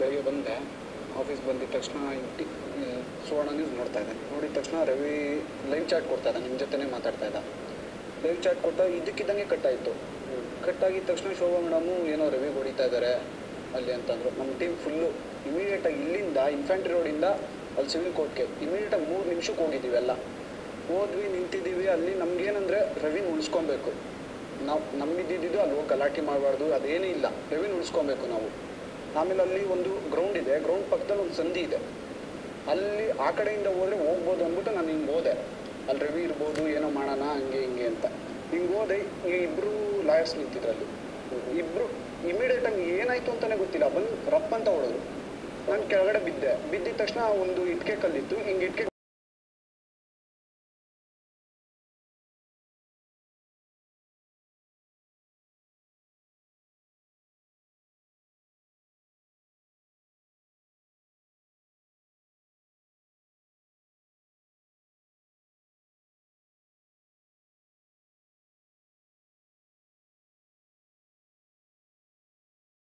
ಬೆಳಿಗ್ಗೆ ಬಂದೆ ಆಫೀಸ್ ಬಂದಿದ ತಕ್ಷಣ ಇಟ್ಟಿ ಸುವರ್ಣ ನ್ಯೂಸ್ ನೋಡ್ತಾ ಇದ್ದೆ. ನೋಡಿದ ತಕ್ಷಣ ರವಿ ಲೈವ್ ಚಾಟ್ ಕೊಡ್ತಾ ಇದ್ದ ನಿಮ್ಮ ಜೊತೆನೇ ಮಾತಾಡ್ತಾ ಇದ್ದ. ಲೈವ್ ಚಾಟ್ ಕೊಟ್ಟ, ಇದಕ್ಕಿದ್ದಂಗೆ ಕಟ್ಟಾಯಿತು. ಕಟ್ಟಾಗಿದ್ದ ತಕ್ಷಣ ಶೋಭಾ ಮೇಡಮು ಏನೋ ರವಿ ಹೊಡಿತಾ ಇದ್ದಾರೆ ಅಲ್ಲಿ ಅಂತಂದರು. ನಮ್ಮ ಟೀಮ್ ಫುಲ್ಲು ಇಮಿಡಿಯೇಟಾಗಿ ಇಲ್ಲಿಂದ ಇನ್ಫ್ಯಾಂಟ್ರಿ ರೋಡಿಂದ ಅಲ್ಲಿ ಸಿವಿಲ್ ಕೋರ್ಟ್ಗೆ ಇಮಿಡಿಯೇಟಾಗಿ ಮೂರು ನಿಮಿಷಕ್ಕೆ ಹೋಗಿದ್ದೀವಿ ಎಲ್ಲ. ಹೋದ್ವಿ, ನಿಂತಿದ್ದೀವಿ, ಅಲ್ಲಿ ನಮ್ಗೇನಂದರೆ ರವಿನ ಉಳಿಸ್ಕೊಬೇಕು. ನಾವು, ನಮ್ಮಿದ್ದಿದ್ದು ಅಲ್ಲಿ ಹೋಗಿ ಗಲಾಟೆ ಮಾಡಬಾರ್ದು, ಅದೇನೇ ಇಲ್ಲ. ರವಿನ ಉಳಿಸ್ಕೊಬೇಕು ನಾವು. ಆಮೇಲೆ ಅಲ್ಲಿ ಒಂದು ಗ್ರೌಂಡ್ ಇದೆ. ಗ್ರೌಂಡ್ ಪಕ್ಕದಲ್ಲಿ ಒಂದು ಸಂಧಿ ಇದೆ. ಅಲ್ಲಿ ಆ ಕಡೆಯಿಂದ ಹೋದ್ರೆ ಹೋಗ್ಬೋದು ಅಂದ್ಬಿಟ್ಟು ನಾನು ಹಿಂಗೆ ಹೋದೆ. ಅಲ್ಲಿ ರವಿ ಇರ್ಬೋದು, ಏನೋ ಮಾಡೋಣ, ಹಂಗೆ ಹಿಂಗೆ ಅಂತ. ಹಿಂಗೆ ಹೋದೆ ಈ ಇಬ್ಬರು ಲಾಯರ್ಸ್ ನಿಂತಿದ್ರಲ್ಲಿ. ಇಬ್ಬರು ಇಮಿಡಿಯೇಟಾಗಿ ಏನಾಯ್ತು ಅಂತಲೇ ಗೊತ್ತಿಲ್ಲ. ಬಂದು ರಪ್ ಅಂತ ಹೊಡೆದ್ರು. ನಾನು ಕೆಳಗಡೆ ಬಿದ್ದೆ. ಬಿದ್ದಿದ ತಕ್ಷಣ ಒಂದು ಇಟ್ಕೆ ಕಲ್ಲಿತ್ತು. ಹಿಂಗೆ ಇಟ್ಕೆ